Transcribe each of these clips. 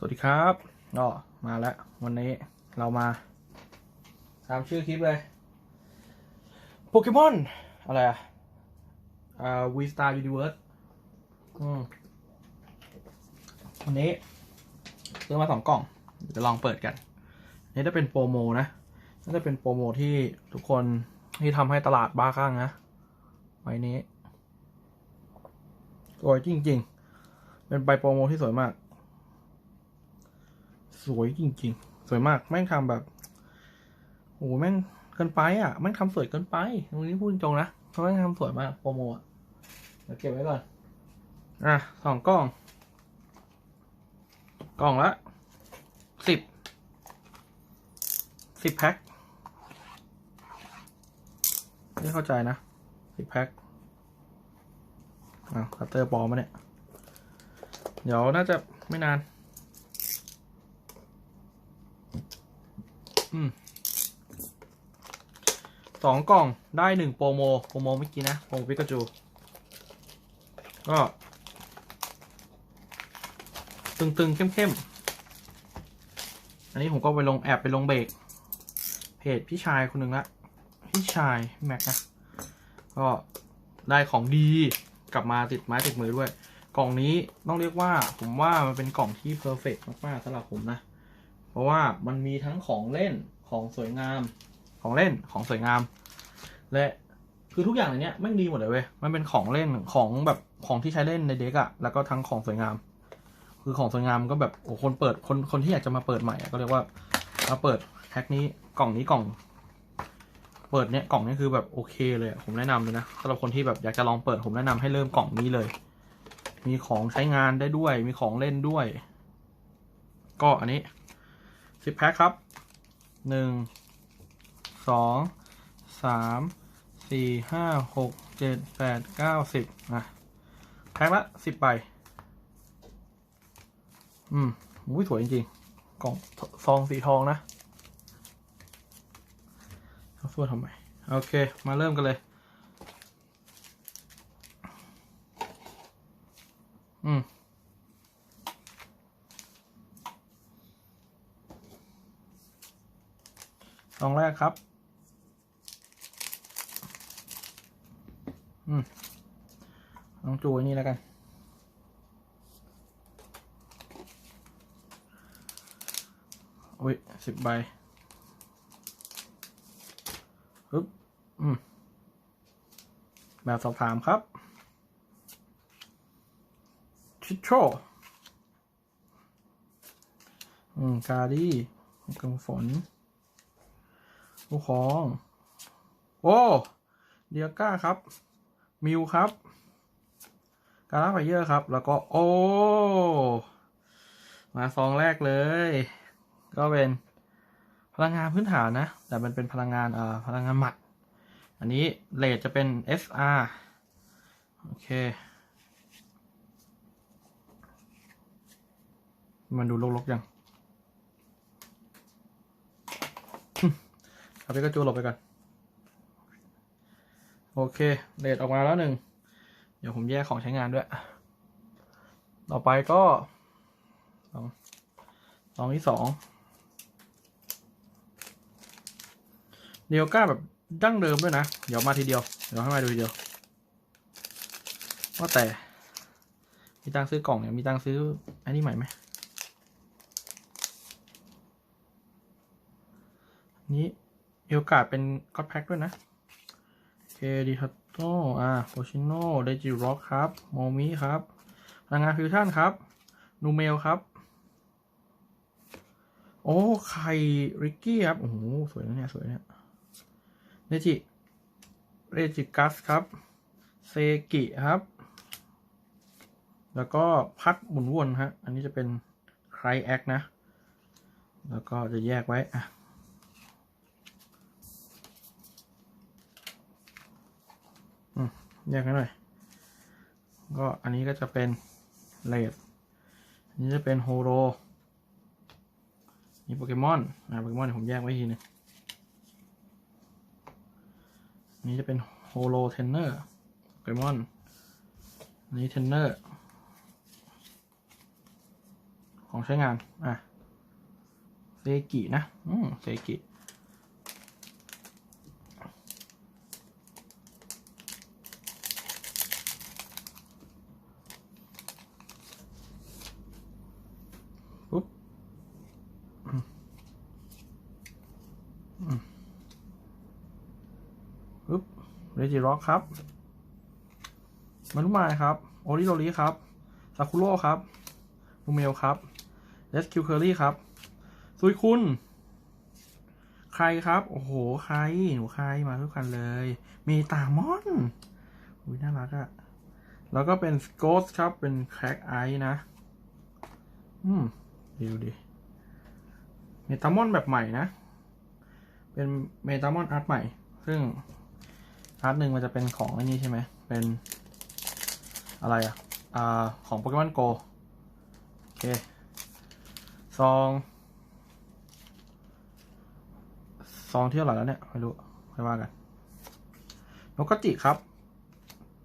สวัสดีครับก็มาแล้ว วันนี้เรามา ตามชื่อคลิปเลย โปเกมอน อะไรอะอ่าวีสตาร์ยูนิเวิร์สอืมวันนี้ซื้อมาสองกล่องเดี๋ยวจะลองเปิดกัน นี่จะเป็นโปรโมนะน่าจะเป็นโปรโมที่ทุกคนที่ทำให้ตลาดบ้าคลั่งนะไว้นี้สวยจริง ๆ เป็นใบโปรโมที่สวยมาก สวยจริง ๆ สวยมากแม่งทำแบบโอ้โหแม่งเกินไปอะแม่งทำสวยเกินไปตรงนี้พูดตรงนะเพราแม่งทำสวยมากโปรโมอะเดี๋ยวเก็บไว้ก่อนอะสองกล่อง กล่องละสิบสิบแพ็คไม่เข้าใจนะสิบแพ็คอ้าวคัตเตอร์ปลอมมาเนี่ย เดี๋ยวน่าจะไม่นาน อืม สองกล่องได้หนึ่งโปรโมโปรโมเมื่อกี้นะโปรโมปิกาจู ก็ ตึงๆ เข้มๆ อันนี้ผมก็ไปลงแอบไปลงเบรกเพจพี่ชายคนหนึ่งละ พี่ชายแม็กนะ ก็ได้ของดีกลับมาติดไม้ติดมือด้วย กล่องนี้ต้องเรียกว่า ผมว่ามันเป็นกล่องที่เพอร์เฟกมากๆสำหรับผมนะ ราะว่ามันมีทั้งของเล่นของสวยงาม ของเล่นของสวยงาม และคือทุกอย่างในเนี้ยไม่งดีหมดเลยเว้ยมันเป็นของเล่นของแบบของที่ใช้เล่นในเด็กอะแล้วก็ทั้งของสวยงาม คือของสวยงามก็แบบโอ้คนเปิดคนคนที่อยากจะมาเปิดใหม่ก็เรียกว่ามาเปิดแพ็คนี้กล่องนี้กล่อง เปิดเนี้ยกล่องนี้คือแบบโอเคเลยผมแนะนำเลยนะสำหรับคนที่แบบอยากจะลองเปิดผมแนะนำให้เริ่มกล่องนี้เลย มีของใช้งานได้ด้วย มีของเล่นด้วย ก็อันนี้ สิบแพ็คครับหนึ่งสองสามสี่ห้าหกเจ็ดแปดเก้าสิบนะแพ็คละสิบใบอืมอุ้ยสวยจริงๆกล่องซองสีทองนะเอาส่วนทำไม โอเค มาเริ่มกันเลย อืม ซองแรกครับ อืมลองจูนี่แล้วกัน อุ้ยสิบใบปึ๊บอืม แบบสอบถามครับ ชิโชอืม กาดี้กังฝน ผู้ครอง โอ้ เดียก้าครับ มิวครับ การาไฟเยอร์ครับ แล้วก็ โอ้ มาซองแรกเลย ก็เป็นพลังงานพื้นฐานนะ แต่มันเป็นพลังงานเอ่อพลังงานหมัด อันนี้เลทจะเป็น SR โอเค มันดูลกๆยัง เอาไปกระจูหลบไปก่อน โอเคเลทออกมาแล้วหนึ่ง เดี๋ยวผมแยกของใช้งานด้วย ต่อไปก็สองสองที่สองเดียวก้าแบบดั้งเดิมด้วยนะ เดี๋ยวมาทีเดียว เดี๋ยวให้มาดูทีเดียว ว่าแต่ มีตังซื้อกล่องเนี่ย มีตังซื้อ อันนี้ใหม่ไหม นี้ มีโอกาสเป็นก็อดแพ็คด้วยนะโอเคดิทัตโตอ่าโฟชิโนเดจิร็อกครับโมมิครับพลังงานฟิวชั่นครับ นูเมลครับ โอ้ ไข่ริกกี้ครับ โอ้โห สวยนะเนี่ย สวยเนี่ยเนจิเรจิกัสครับ เซกิครับ แล้วก็พัดหมุนวนฮะ อันนี้จะเป็นไครแอคนะ แล้วก็จะแยกไว้อะ อืม แยกกันหน่อย ก็อันนี้ก็จะเป็นเลดอันนี้จะเป็นโฮโลนี่โปเกมอนอ่าโปเกมอนเดี๋ยผมแยกไว้ทีนึงอันนี้จะเป็นโฮโลเทนเนอร์โปเกมอนอันนี้เทนเนอร์ของของใช้งาน อะ เซกินะ อืม เซกิ ปุ๊บอืมอืม ปุ๊บเรจิร็อกครับ มารุมายครับ โอริโรริครับ ซาคุโร่ครับลูเมลครับเลสคิวเคอรี่ครับ ซุยคุณ ใครครับ โอ้โห ใคร หนูใคร มาทุกกันเลย มีตามอนอุ้ยน่ารักอะแล้วก็เป็นโกสครับ เป็นแคร็กไอนะ อืมดูดิ เมตามอนแบบใหม่นะ เป็นเมตามอนอาร์ตใหม่ ซึ่ง อาร์ตหนึ่งมันจะเป็นของอันนี้ใช่ไหม เป็นอะไรอะ อ่า ของโปเกมอนโกโอเคซองซองเที่เท่าไรแล้วเนี่ย ไม่รู้ไม่ว่ากันนกกจิครับ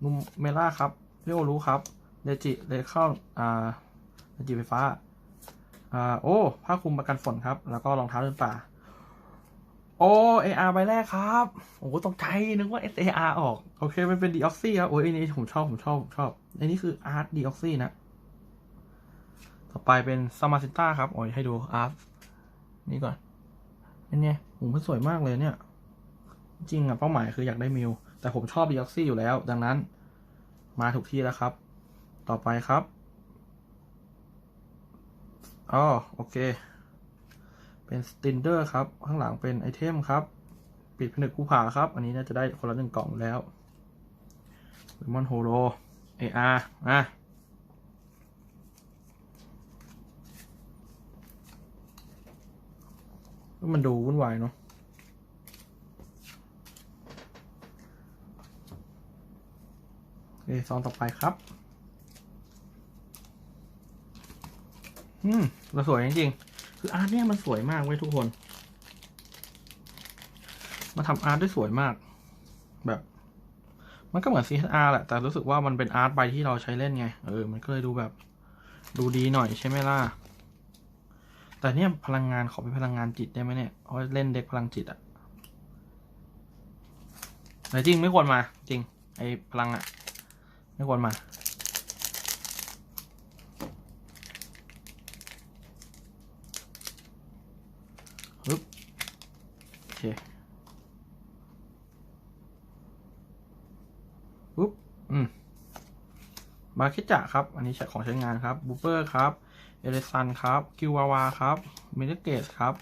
นุมเมล่าครับเรียวรู้ครับเลจิเลเข้าอ่าเลจิไฟฟ้า อ่า โอ้ผ้าคลุมประกันฝนครับ แล้วก็รองเท้าเดินป่า โอ้ AR ใบแรกครับ โอ้ตกใจนึกว่า SAR ออก โอเค มันเป็น d ีออกซี่ครับ โอ้ยอันนี้ผมชอบ ผมชอบ ผมชอบ อันนี้คือ Art d ีออกซี่นะ ต่อไปเป็นซามาซิต้าครับ โอ้ยให้ดู Art นี่ก่อนอันเนี้ยโอ้มันสวยมากเลยเนี่ย จริงอะเป้าหมายคืออยากได้มิว แต่ผมชอบ d ีออกซี่อยู่แล้ว ดังนั้น มาถูกที่แล้วครับ ต่อไปครับอ๋อโอเค เป็นสตินเดอร์ครับ ข้างหลังเป็นไอเทมครับ ปิดผนึกภูผาครับ อันนี้น่าจะได้คนละหนึ่งกล่องแล้วเลมอนโฮโลเออาร์อะมันดูวุ่นวายเนาะโอซองต่อไปครับ อืมเราสวยจริงๆ คืออาร์ตเนี่ยมันสวยมากเว้ยทุกคน มาทำอาร์ตได้สวยมาก แบบ มันก็เหมือน CSR แหละ แต่รู้สึกว่ามันเป็นอาร์ตใบที่เราใช้เล่นไง เออ มันก็เลยดูแบบ ดูดีหน่อยใช่ไหมล่ะ แต่เนี่ยพลังงานขอเป็นพลังงานจิตได้ไหมเนี่ย เพราะเล่นเด็กพลังจิตอะแต่จริงไม่ควรมา จริง ไอ้พลังอะไม่ควรมา ปึ๊บโอเคปึ๊บอืมมาคิจะครับ อันนี้ใช้ของใช้งานครับบูเปอร์ครับ เอเลซันครับ กิวาวาครับเมเนเกสครับ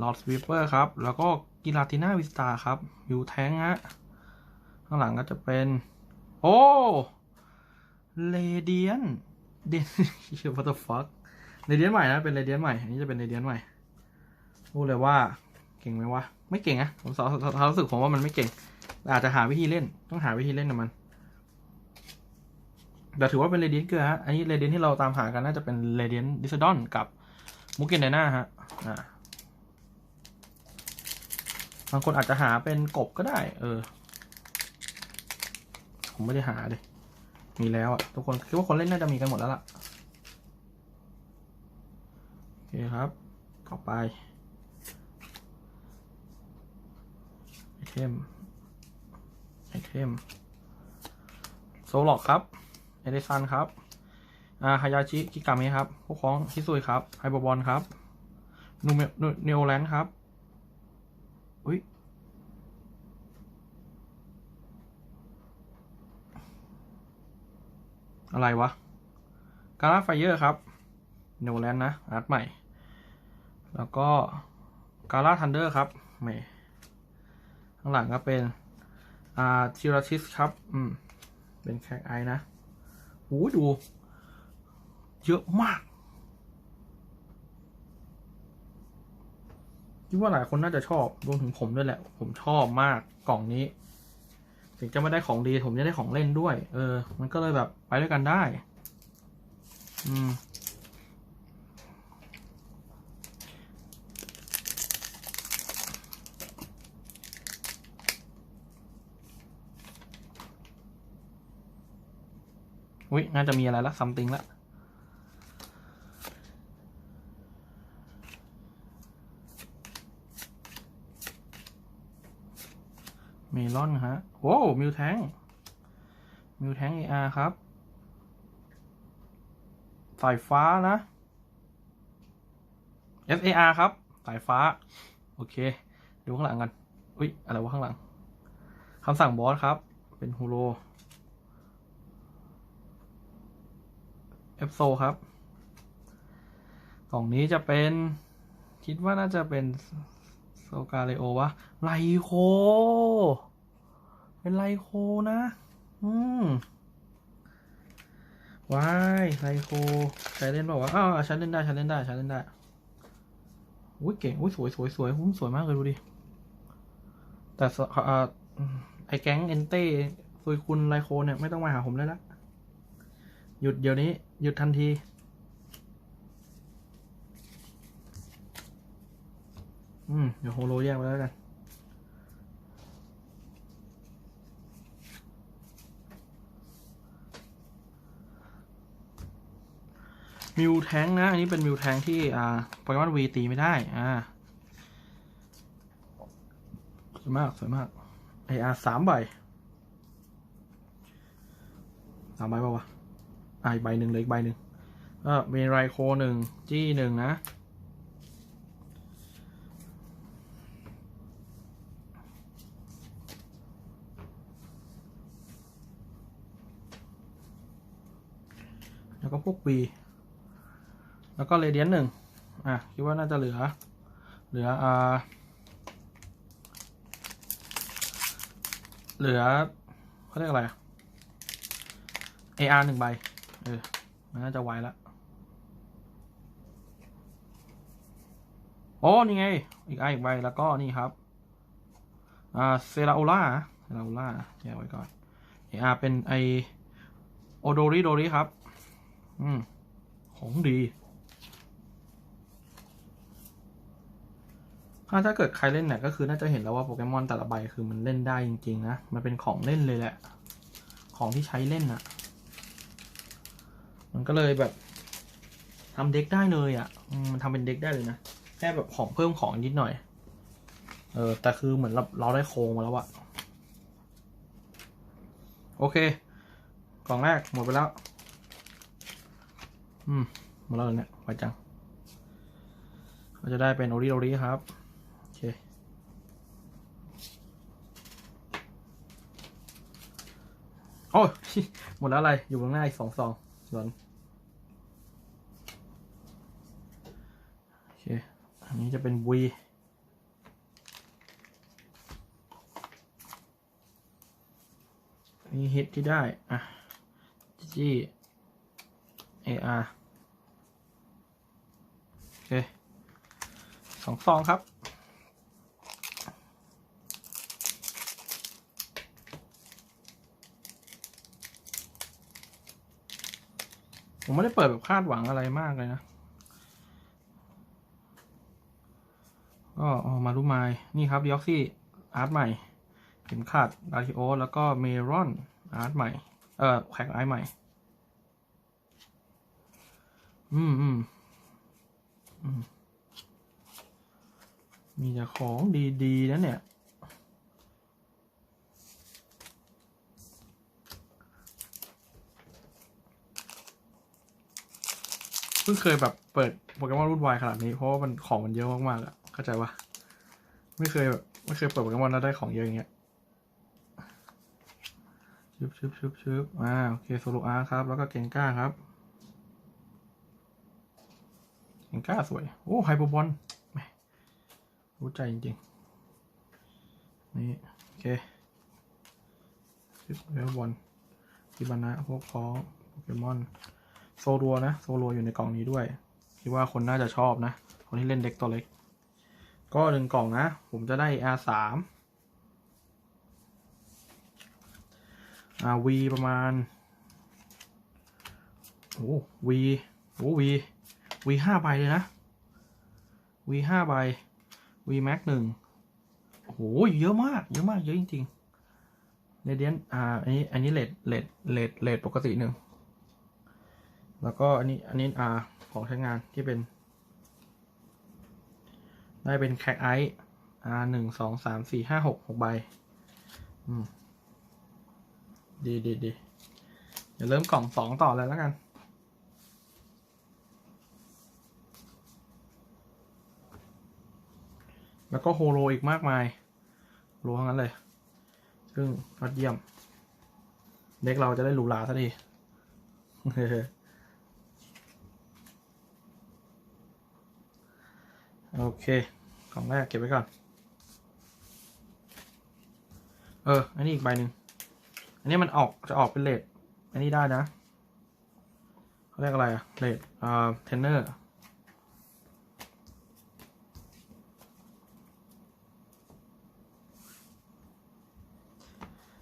ลอร์ดสวีเปอร์ครับ แล้วก็กิลาติน่าวิสตาครับยูแท้งฮะ ข้างหลังก็จะเป็น โอ้เลเดียนเดนเชื่อ what the fuck เรเดียนใหม่นะ เป็นเรเดียนใหม่ อันนี้จะเป็นเรเดียนใหม่ พูดเลยว่าเก่งไหมวะไม่เก่งอะผมสอนรู้สึกผมว่ามันไม่เก่ง อาจจะหาวิธีเล่น ต้องหาวิธีเล่นกับมันแต่ถือว่าเป็นเรเดียนเกลือฮะ อันนี้เรเดียนที่เราตามหากันน่าจะเป็นเรเดียนดิสดอนกับมุกเกนไดนาฮะอ่าบางคนอาจจะหาเป็นกบก็ได้ เออ ผมไม่ได้หาเลย มีแล้วอะทุกคนคิดว่าคนเล่นน่าจะมีกันหมดแล้วล่ะ โอเคครับ ต่อไป ไอ เทมไอเทมโซล็อกครับเอเดซันครับอ่าฮายาชิกิกามิครับพวกของฮิซุยครับไฮบอบอลครับนูเมเนโอแลนด์ครับอุ้ยอะไรวะกาลาไฟเยอร์ครับเนโอแลนด์นะอาร์ตใหม่ แล้วก็กาลาทันเดอร์ครับเม ข้างหลังก็เป็นอ่าทิราทิสครับ อืม เป็นแคกไอนะโหดู เยอะมากคิดว่าหลายคนน่าจะชอบรวมถึงผมด้วยแหละ ผมชอบมากกล่องนี้ ถึงจะไม่ได้ของดี ผมจะได้ของเล่นด้วย เออ มันก็เลยแบบไปด้วยกันได้ อืม อุ้ยน่าจะมีอะไรละซัมติงละเมลอนฮะโอ้มิวแทงมิวแทงเออาร์ครับสายฟ้านะ SAR ครับ สายฟ้า โอเค ดูข้างหลังกัน อุ้ย อะไรวะข้างหลังคำสั่งบอสครับ เป็นฮูโร เอฟโซครับกล่องนี้จะเป็น คิดว่าน่าจะเป็นโซกาเลโอวะไลโค เป็นไลโคนะ อืมว้ายไลโคใช้เล่นเปล่าอ้าวใช้เล่นได้ใช้เล่นได้ใช้เล่นได้อุ้ยเก่งอุ้ยสวยสวยสวยหุ้มสวยมากเลยดูดิ แต่สเอ่อไอแก๊งเอนเต้ซุยคุณไลโคเนี่ย ไม่ต้องมาหาผมได้ละ หยุดเดี๋ยวนี้ หยุดทันที อืม เดี๋ยวโฮโลแยกไปแล้วกัน มิวแทงนะ อันนี้เป็นมิวแทงที่ อ่าโปเกมอนวีตีไม่ได้ อ่า สวยมาก สวยมากไออาร์สามใบสามใบป่าวะ อ่าอีกใบหนึ่งเลยอีกใบหนึ่งก็เมไรโคหนึ่งจี้หนึ่งนะแล้วก็พวก B แล้วก็เรเดียนหนึ่งอะ คิดว่าน่าจะเหลือ เหลือ อ่า เหลือเขาเรียกอะไรอะ AR หนึ่งใบ เออ มันน่าจะไวละโอ้นี่ไง อีกไออีกใบแล้วก็นี่ครับ อ่า เซราโอล่าเซราโอล่าแยกไว้ก่อน AR เป็นไอโอโดริโดริครับ อืม ของดีถ้าถ้าเกิดใครเล่นเนี่ยก็คือน่าจะเห็นแล้วว่าโปเกมอนแต่ละใบคือมันเล่นได้จริง ๆ นะ มันเป็นของเล่นเลยแหละ ของที่ใช้เล่นอะ มันก็เลยแบบทำเด็กได้เลยอะอืมมันทำเป็นเด็กได้เลยนะแค่แบบของเพิ่มของนิดหน่อย เออแต่คือเหมือนเราเราได้โครงมาแล้วอะโอเค กล่องแรกหมดไปแล้ว อืมหมดแล้วเนี่ยไวจังก็จะได้เป็นโอริโอริครับ โอเค โอ้ยหมดแล้วอะไร อยู่ข้างหน้าอีกสองซอง ส่วนโอเคอันนี้จะเป็น V นี่ฮิตที่ได้ อะจี AR โอเคสองซองครับ ผมไม่ได้เปิดแบบคาดหวังอะไรมากเลยนะก็เอามารูไมายนี่ครับยอกซี่อาร์ตใหม่เข็มขัดดาริโอแล้วก็เมรอนอาร์ตใหม่ เอ่อแขกไอใหม่อืมอืมอืมมีแต่ของดี ๆ นะเนี่ย พิ่งเคยแบบเปิดโปเกมอนรุ่นวายขนาดนี้เพราะว่ามันของมันเยอะมากๆอะเข้าใจปะไม่เคยแบบไม่เคยเปิดโปเกมอนแล้วได้ของเยอะอย่างเงี้ยชึบชึบชึบชึบอ่าโอเคโซโลอาร์ครับ แล้วก็เกงก้าครับเกงก้าสวย โอ้ไฮโปบอลรู้ใจจริงๆ นี่ โอเคชิปเวลบอลกิบานะพวกพ้องโปเกมอน โซรัวนะ โซรัวอยู่ในกล่องนี้ด้วย คิดว่าคนน่าจะชอบนะ คนที่เล่นเด็กตัวเล็ก ก็หนึ่งกล่องนะ ผมจะได้ R สาม R V ประมาณ โอ้ V โอ้ V V ห้าใบเลยนะ V ห้าใบ V Max หนึ่งโอ้โห เยอะมาก เยอะมาก เยอะจริงๆ r a d i a n t อ่า อันนี้ อันนี้เลดเลดเลดเลดปกติหนึ่ง แล้วก็อันนี้อันนี้อ่าของใช้งานที่เป็น ได้เป็นแคคไอซ์อ่าหนึ่งสองสามสี่ห้าหกหกใบ อืม ดีดีดีเดี๋ยวเริ่มกล่องสองต่อเลยแล้วกัน แล้วก็โฮโลอีกมากมายโฮโลทั้งนั้นเลย ซึ่งยอดเยี่ยม เด็กเราจะได้หรูหราสักที โอเคกล่องแรกเก็บไว้ก่อน เออ อันนี้อีกใบหนึ่ง อันนี้มันออกจะออกเป็นเลดอันนี้ได้นะเขาเรียกอะไรอะเลดอ่าเทนเนอร์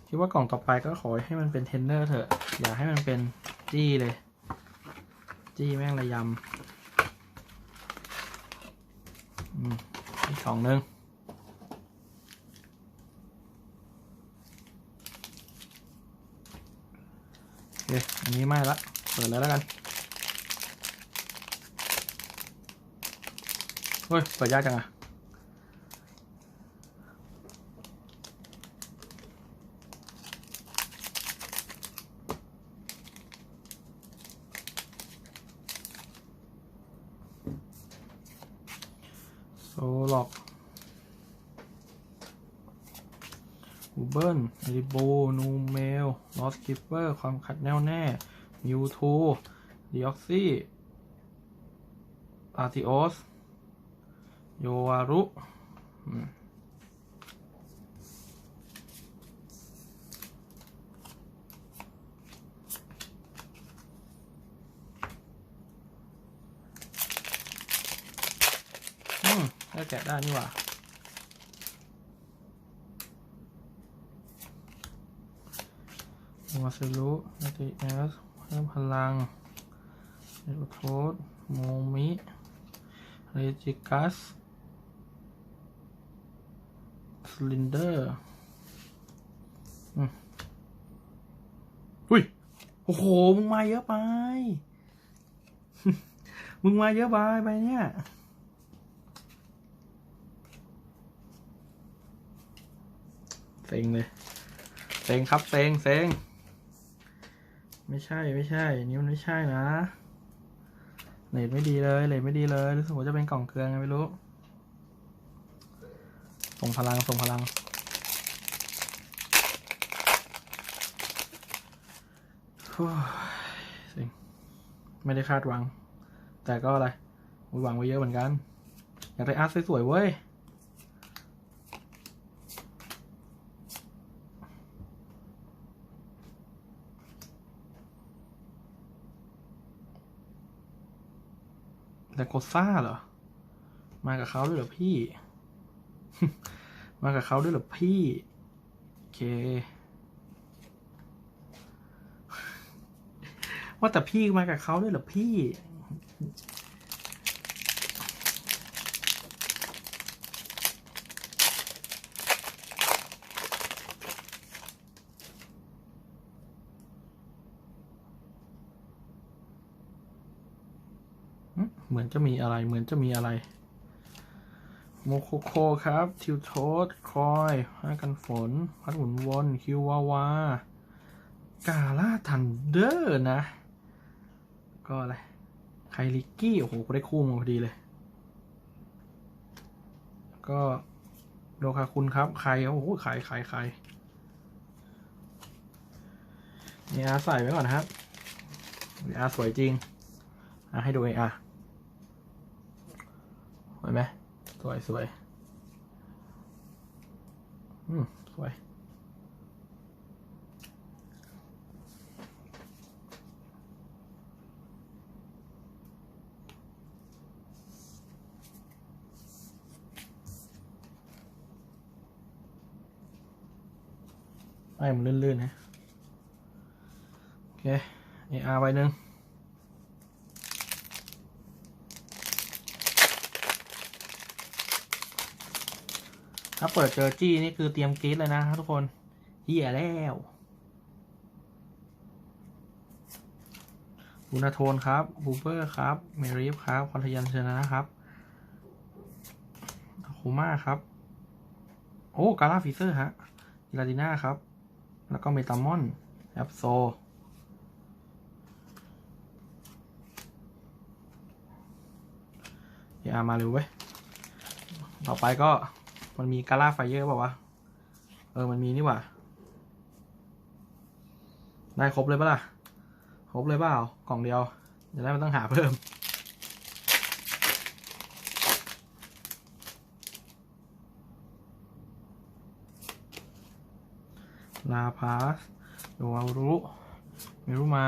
คิดว่ากล่องต่อไปก็ขอให้มันเป็นเทนเนอร์เถอะ อย่าให้มันเป็นจี้เลย จี้แม่งระยำอืม อีกสองหนึ่งโอเคอันนี้ไม่ละ เปิดแล้วแล้วกัน เฮ้ย เปิดยากจังอะโซล็อกอูเบิลเอริโบ นูเมล ลอส กิปเปอร์ ความขัดแน่วแน่มิวทูดีออกซี่อาร์ติโอสโยวารุอืมอืมก็แกะได้นี่หว่า มาซิลุนาติเอสเพิ่มพลังเอโรโทสโมมิเรจิกัสสลินเดอร์อุ้ย โอ้โห มึงมาเยอะไป มึงมาเยอะไปไปเนี่ยเซ็งเลยเซ็งครับเซ็งเซ็ง ไม่ใช่ไม่ใช่นี่มันไม่ใช่นะเลทไม่ดีเลยเลทไม่ดีเลยรู้สึกว่าจะเป็นกล่องเกลือไงไม่รู้ ส่งพลังส่งพลังฮู้เซ็งไม่ได้คาดหวัง แต่ก็อะไรหวังไว้เยอะเหมือนกัน อยากได้อาร์ตสวยๆเว้ย แต่โกซ่าเหรอ มากับเขาด้วยเหรอพี่ มากับเขาด้วยเหรอพี่ โอเค ว่าแต่พี่มากับเขาด้วยเหรอพี่ เหมือนจะมีอะไร เหมือนจะมีอะไร โมโคโคครับ ทิวโทสคอยผ้ากันฝน พัดหมุนวนคิววาวากาล่าทันเดอร์นะ ก็อะไร ไคลิกกี้ โอ้โหได้คู่มาพอดีเลย ก็โดคาคุณครับใครโอ้โหใครใครใครนี่อาใส่ไว้ก่อนนะครับอาสวยจริงอะให้ดูเองอะ สวยไหมสวยสวยอืมสวยไอ้มันลื่นๆนะ โอเค AR ใบหนึ่ง ถ้าเปิดเจอจี้นี่คือเตรียมกรีดเลยนะครับทุกคนเหี้ยแล้วบูนาโทนครับบูเบอร์ครับ เมรีฟครับคอนทยันชนะครับคูมาครับ โอ้ กาลาฟิเซอร์ฮะลาดิน่าครับ แล้วก็เมตามอน แอปโซอย่ามาเร็วเว้ย ต่อไปก็ มันมีกาล่าไฟเยอร์เปล่าวะ เออ มันมีนี่หว่า ได้ครบเลยปะล่ะ ครบเลยเปล่ากล่องเดียวเดี๋ยวได้มันต้องหาเพิ่ม ลาพาสโดอารุมิรุไม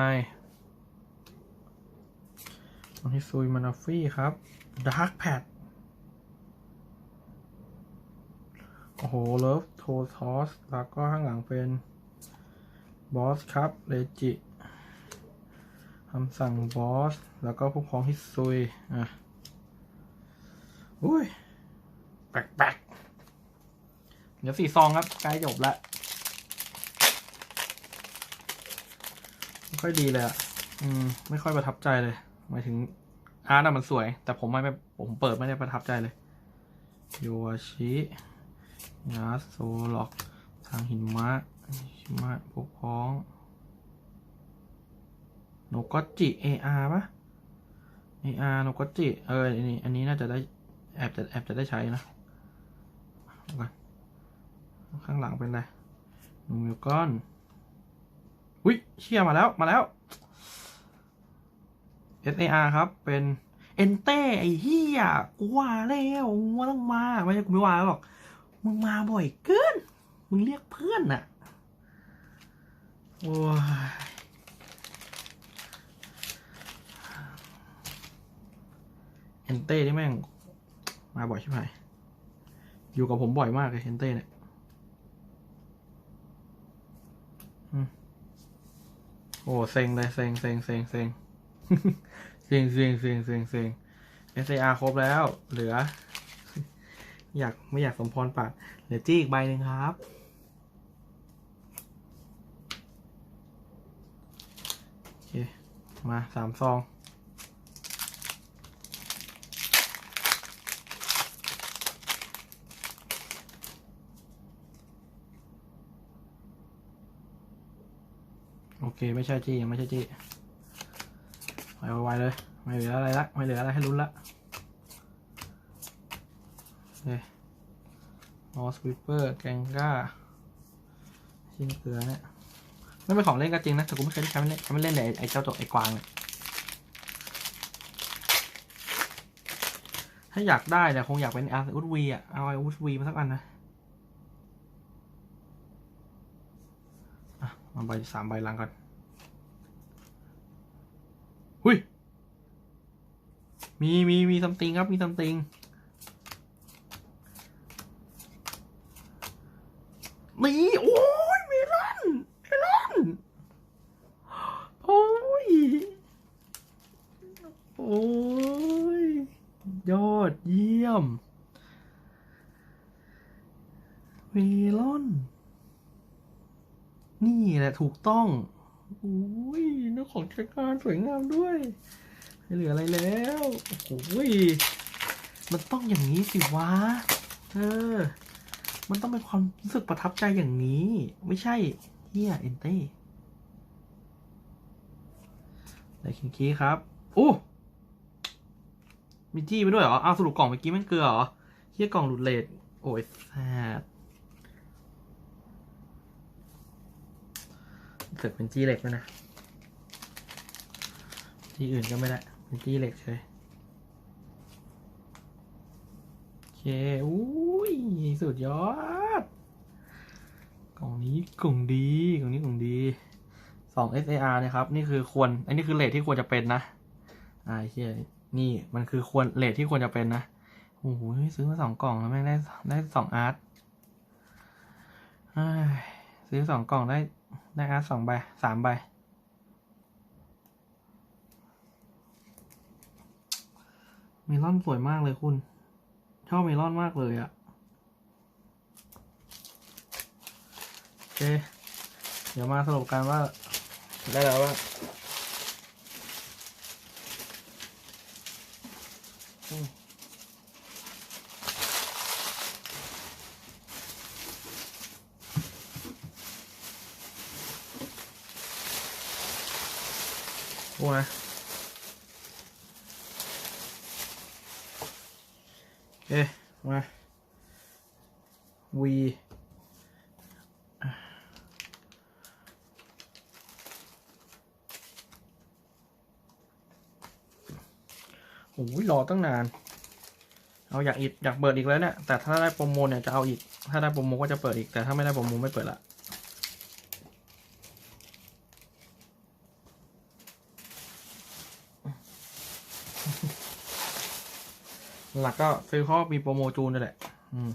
มอนทิซุยมานาฟี่ครับดาร์กแพด โอ้โหเลิฟโททอสแล้วก็ข้างหลังเป็นบอสครับเลจิคำสั่งบอส แล้วก็ผู้พ้องฮิซุยอะอุ้ยแปลกๆ เดี๋ยวสี่ซองครับใกล้จบแล้วไม่ค่อยดีเลยอะ อืม ไม่ค่อยประทับใจเลย หมายถึงอาร์ตอะมันสวย แต่ผมไม่ไม่ ผมเปิดไม่ได้ประทับใจเลย โยชิ ยาโซล็อกทางหินมะชิมะพวกพ้องโนก็จิ AR ปะ AR โนก็จิเอออันนี้อันนี้น่าจะได้แอบจะแอบจะได้ใช้นะข้างหลังเป็นไรนูมิลกอนอุ้ยเชี่ยมาแล้วมาแล้ว SAR ครับ เป็นเอนเต้ไอ้เฮียกูว่าแล้วมึงว่าต้องมา ไม่ใช่กูไม่ว่าแล้วหรอก มึงมาบ่อยเกิน มึงเรียกเพื่อนน่ะโอ้ยเอนเต้นี่แม่ง มาบ่อยใช่ไหมอยู่กับผมบ่อยมากเลยเอนเต้เนี่ยโอ้เซ็งเลยเซ็งเซ็งเซ็งเซ็งเซ็งเซ็งเซ็งเซ็งเซ็ง SAR ครบแล้ว เหลือ อยากไม่อยากสมพรปากเหลือจี้อีกใบหนึ่งครับ โอเค มาสามซอง โอเค ไม่ใช่จี้ยังไม่ใช่จี้ไปไวๆเลย ไม่เหลืออะไรละ ไม่เหลืออะไรให้ลุ้นละ โอเคมอสวิปเปอร์ แกงก้า ชิ้นเกลือเนี่ยไม่เป็นของเล่นก็จริงนะ แต่กูไม่เคยได้ใช้มันเล่นใช้มันเล่นแต่ไอ้เจ้าตัวไอ้กวางเนี่ยถ้าอยากได้เนี่ยคงอยากเป็นอาร์อุดวีอะ เอาไอ้อุดวีมาสักอันนะมาใบสามใบลังก่อนหุยมีมีมีซัมติงครับ มีซัมติง นี่โอ้ยเมลอนเมลอนโอ้ยโอ้ยยอดเยี่ยมเมลอน นี่แหละถูกต้องโอ้ยนื้อของจักรารสวยงามด้วยไม่เหลืออะไรแล้วโอ้ยมันต้องอย่างนี้สิวะ เออ มันต้องเป็นความรู้สึกประทับใจอย่างนี้ ไม่ใช่เฮียเอนเต้ไดคิงคีครับโอ้มีจี้ไปด้วยเหรออ้าวสรุปกล่องเมื่อกี้มันเกลือเหรอเฮียกล่องหลุดเลทโอ้ยแซดเกิดเป็นจี้เหล็กแล้วนะ ที่อื่นก็ไม่ได้ เป็นจี้เหล็กเฉยโอ เคอุ้ยสุดยอด กล่องนี้กล่องดีกล่องนี้กล่องดีสอง SAR นะครับ นี่คือควร อันนี้คือเลทที่ควรจะเป็นนะอ่าเฮียนี่มันคือควรเลทที่ควรจะเป็นนะโอ้โหซื้อมาสองกล่องแล้วแม่งได้ได้สองอาร์ตซื้อสองกล่องได้ได้อาร์ตสองใบสามใบเมลอนสวยมากเลยคุณ ชอบเมลอนมากเลยอะ่ะโอเค เดี๋ยวมาสรุปกันว่า ได้แล้วว่าโอ้า เอ๊ะมา V โอ้ยรอตั้งนาน เอาอยากอีกอยากเปิดอีกแล้วเนี่ย แต่ถ้าได้โปรโมทเนี่ยจะเอาอีก ถ้าได้โปรโมทก็จะเปิดอีก แต่ถ้าไม่ได้โปรโมทไม่เปิดละ หลักก็ซื้อข้อมีโปรโมจูนนั่นแหละ อืม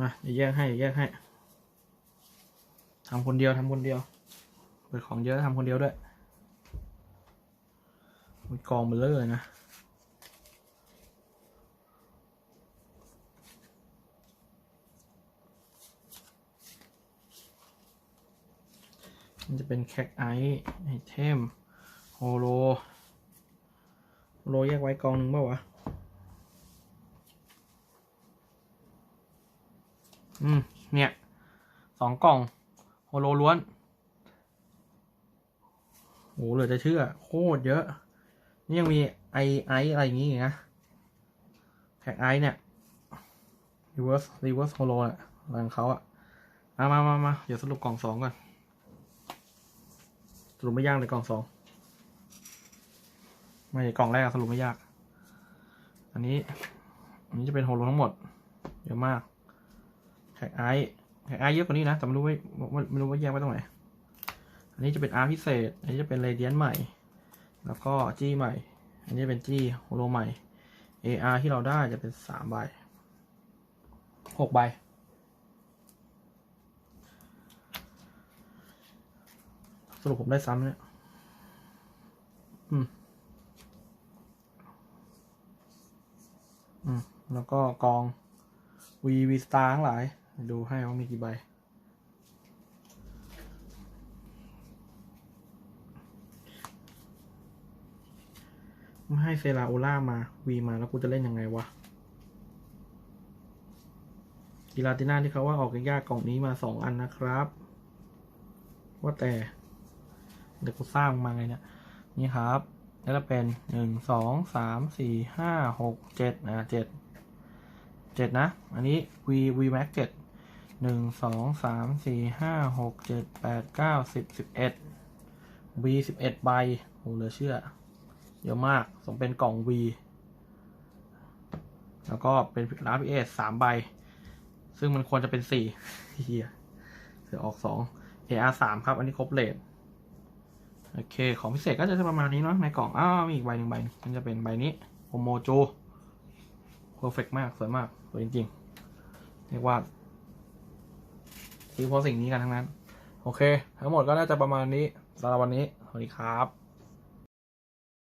มาเดี๋ยวแยกให้แยกให้ทำคนเดียวทำคนเดียวเปิดของเยอะทำคนเดียวด้วยมีกองเบลเลอเลยนะมันจะเป็นแคคไอไอเทม โฮโลโฮโลแยกไว้กองหนึ่งเปล่าวะ อืม เนี่ย สองกล่อง โฮโลล้วนโหเหลือจะเชื่อ โคตรเยอะ นี่ยังมีไอไออะไรอย่างงี้อีกนะแท็กไอเนี่ย reverse reverse holo น่ะอะไรของเขาอะมามามามาเดี๋ยวสรุปกล่องสองก่อน สรุปไม่ยากเลยกล่องสอง ไม่กล่องแรกสรุปไม่ยาก อันนี้ อันนี้จะเป็นโฮโลทั้งหมด เยอะมากแท็กไอแท็กไอเยอะกว่านี้นะ แต่ไม่รู้ว่าไม่รู้ว่าแยกไว้ตรงไหน อันนี้จะเป็นอาร์พิเศษ อันนี้จะเป็นเรเดียนใหม่ แล้วก็จี้ใหม่ อันนี้เป็นจี้โฮโลใหม่ AR ที่เราได้จะเป็นสามใบหกใบ สรุปผมได้ซ้ำเนี่ย อืม อืม แล้วก็กอง V V Star ทั้งหลาย ดูให้ว่ามีกี่ใบ ไม่ให้เซราโอล่ามาวีมาแล้วกูจะเล่นยังไงวะกีฬาติน่าที่เขาว่าออกยากกล่องนี้มาสองอันนะครับ ว่าแต่ เดี๋ยวกูสร้างมาไงเนี่ย นี่ครับ แล้วก็เป็นหนึ่งสองสามสี่ห้าหกเจ็ดนะเจ็ดเจ็ดนะ อันนี้ V V Max เจ็ดหนึ่งสองสามสี่ห้าหกเจ็ดแปดเก้าสิบสิบเอ็ด V สิบเอ็ดใบโหเหลือเชื่อ เยอะมากสมเป็นกล่อง V แล้วก็เป็นร้านพีเอสามใบ ซึ่งมันควรจะเป็นสี่เฮียเสือออกสอง AR สามครับ อันนี้ครบเลท โอเค ของพิเศษก็จะประมาณนี้เนาะในกล่อง อ้าวมีอีกใบหนึ่งใบ มันจะเป็นใบนี้โฮโมโจเพอร์เฟกมาก สวยมาก สวยจริงๆ เรียกว่าซื้อเพราะสิ่งนี้กันทั้งนั้น โอเค ทั้งหมดก็น่าจะประมาณนี้สำหรับวันนี้ สวัสดีครับ